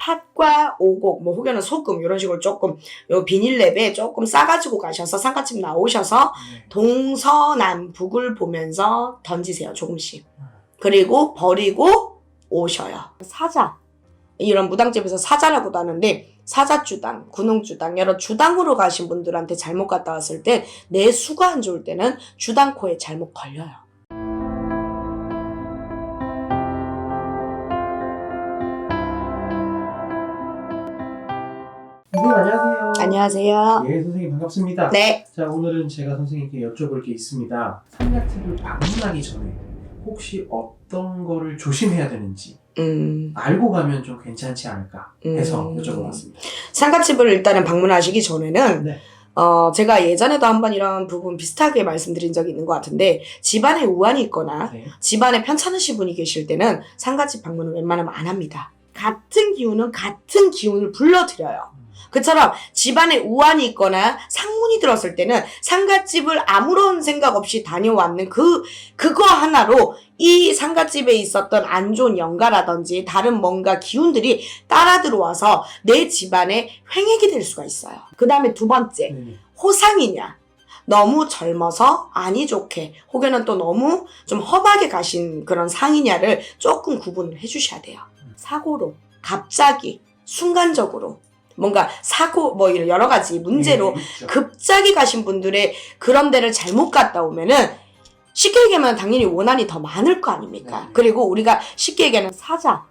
팥과 오곡, 뭐 혹여는 소금 이런 식으로 조금 요 비닐랩에 조금 싸가지고 가셔서 상가집 나오셔서 네. 동서남북을 보면서 던지세요 조금씩. 그리고 버리고 오셔요. 사자. 이런 무당집에서 사자라고도 하는데 사자주당, 군웅주당 여러 주당으로 가신 분들한테 잘못 갔다 왔을 때 내 수가 안 좋을 때는 주당코에 잘못 걸려요. 안녕하세요. 예, 선생님 반갑습니다. 네. 자, 오늘은 제가 선생님께 여쭤볼 게 있습니다. 상가집을 방문하기 전에 혹시 어떤 거를 조심해야 되는지 음, 알고 가면 좀 괜찮지 않을까 해서 음. 여쭤보았습니다. 상가집을 일단은 방문하시기 전에는 네. 어, 제가 예전에도 한번 이런 부분 비슷하게 말씀드린 적이 있는 것 같은데 집안에 우환이 있거나 네. 집안에 편찮으신 분이 계실 때는 상가집 방문은 웬만하면 안 합니다. 같은 기운은 같은 기운을 불러들여요. 그처럼 집안에 우환이 있거나 상문이 들었을 때는 상가집을 아무런 생각 없이 다녀왔는 그, 그거 하나로 이 상가집에 있었던 안 좋은 영가라든지 다른 뭔가 기운들이 따라 들어와서 내 집안에 횡액이 될 수가 있어요. 그 다음에 두 번째, 네. 호상이냐. 너무 젊어서 아니 좋게 혹여는 또 너무 좀 험하게 가신 그런 상이냐를 조금 구분을 해주셔야 돼요. 사고로 갑자기 순간적으로 뭔가 사고 뭐 이런 여러 가지 문제로 네. 급작이 가신 분들의 그런 데를 잘못 갔다 오면은 쉽게 얘기하면 당연히 원한이 더 많을 거 아닙니까? 네. 그리고 우리가 쉽게 얘기하는 사자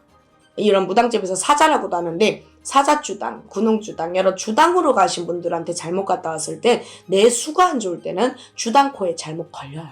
이런 무당집에서 사자라고도 하는데 사자주당, 군웅주당 여러 주당으로 가신 분들한테 잘못 갔다 왔을 때 내 수가 안 좋을 때는 주당코에 잘못 걸려요.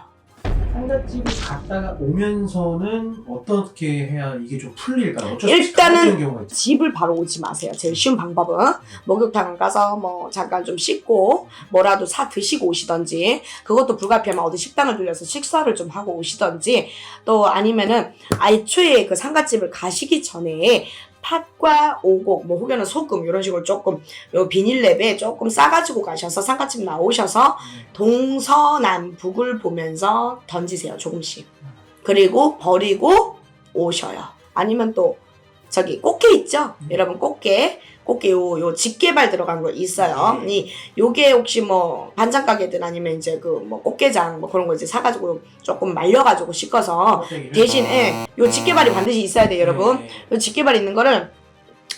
상가집을 갔다가 오면서는 어떻게 해야 이게 좀 풀릴까요? 어쩔 수 없이 일단은 경우가 있죠. 집을 바로 오지 마세요. 제일 쉬운 방법은 목욕탕 가서 뭐 잠깐 좀 씻고 뭐라도 사 드시고 오시던지 그것도 불가피하면 어디 식당을 들려서 식사를 좀 하고 오시던지 또 아니면은 애초에 그 상가집을 가시기 전에 팥과 오곡 뭐 혹여는 소금 이런 식으로 조금 요 비닐랩에 조금 싸가지고 가셔서 상가집 나오셔서 동서남북을 보면서 던지세요 조금씩. 그리고 버리고 오셔요. 아니면 또 저기 꽃게 있죠 음. 여러분 꽃게 꽃게 요, 요 집게발 들어간 거 있어요 네. 이 요게 혹시 뭐 반찬 가게든 아니면 이제 그 뭐 꽃게장 뭐 그런 거 이제 사가지고 조금 말려가지고 씻어서 껍데기를. 대신 예, 요 집게발이 반드시 있어야 돼요 여러분 네. 요 집게발 있는 거를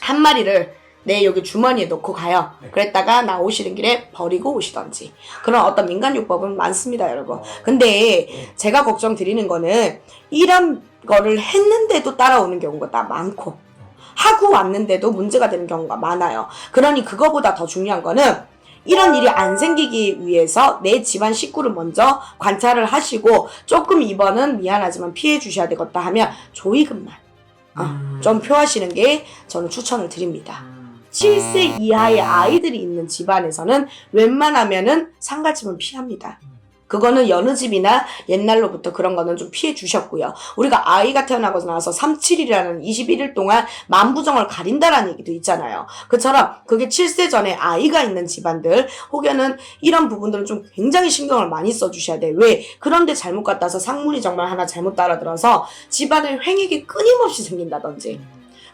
한 마리를 내 여기 주머니에 넣고 가요. 네. 그랬다가 나 오시는 길에 버리고 오시던지. 그런 어떤 민간 요법은 많습니다, 여러분. 어, 근데 네. 제가 걱정 드리는 거는 이런 거를 했는데도 따라오는 경우가 딱 많고 하고 왔는데도 문제가 되는 경우가 많아요. 그러니 그거보다 더 중요한 거는 이런 일이 안 생기기 위해서 내 집안 식구를 먼저 관찰을 하시고 조금 이번은 미안하지만 피해 주셔야 되겠다 하면 조의금만 음. 좀 표하시는 게 저는 추천을 드립니다. 음. 7세 이하의 아이들이 있는 집안에서는 웬만하면은 상가집은 피합니다. 그거는 여느 집이나 옛날로부터 그런 거는 좀 피해 주셨고요. 우리가 아이가 태어나고 나서 37일이라는 21일 동안 만부정을 가린다라는 얘기도 있잖아요. 그처럼 그게 7세 전에 아이가 있는 집안들 혹여는 이런 부분들은 좀 굉장히 신경을 많이 써주셔야 돼. 왜? 그런데 잘못 갔다 와서 상문이 정말 하나 잘못 따라들어서 집안에 횡액이 끊임없이 생긴다든지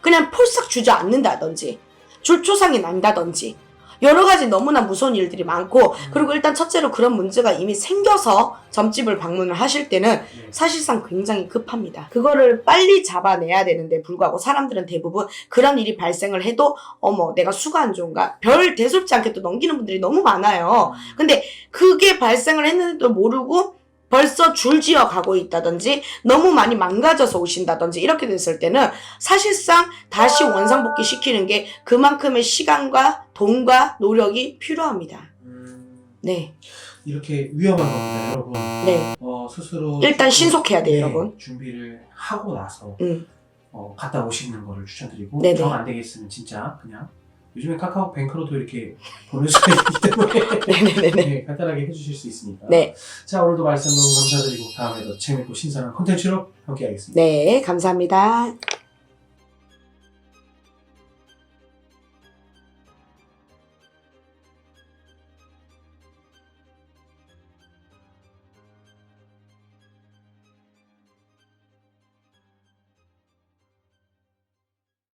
그냥 폴싹 주저앉는다든지 줄초상이 난다든지 여러 가지 너무나 무서운 일들이 많고 그리고 일단 첫째로 그런 문제가 이미 생겨서 점집을 방문을 하실 때는 네. 사실상 굉장히 급합니다. 그거를 빨리 잡아내야 되는데 불구하고 사람들은 대부분 그런 일이 발생을 해도 어머 내가 수가 안 좋은가 별 대수롭지 않게 또 넘기는 분들이 너무 많아요. 근데 그게 발생을 했는데도 모르고 벌써 줄지어 가고 있다든지 너무 많이 망가져서 오신다든지 이렇게 됐을 때는 사실상 다시 원상복귀 시키는 게 그만큼의 시간과 돈과 노력이 필요합니다. 음. 네, 이렇게 위험한 겁니다, 여러분. 네, 어, 스스로 일단 신속해야 돼요, 네, 여러분. 준비를 하고 나서 음. 어, 갔다 오시는 거를 추천드리고 네네. 정 안 되겠으면 진짜 그냥 요즘에 카카오 뱅크로도 이렇게 보낼 수가 있기 때문에. 네, 간단하게 해주실 수 있으니까. 네, 자 오늘도 말씀 너무 감사드리고 다음에도 재밌고 신선한 콘텐츠로 함께하겠습니다. 네, 감사합니다.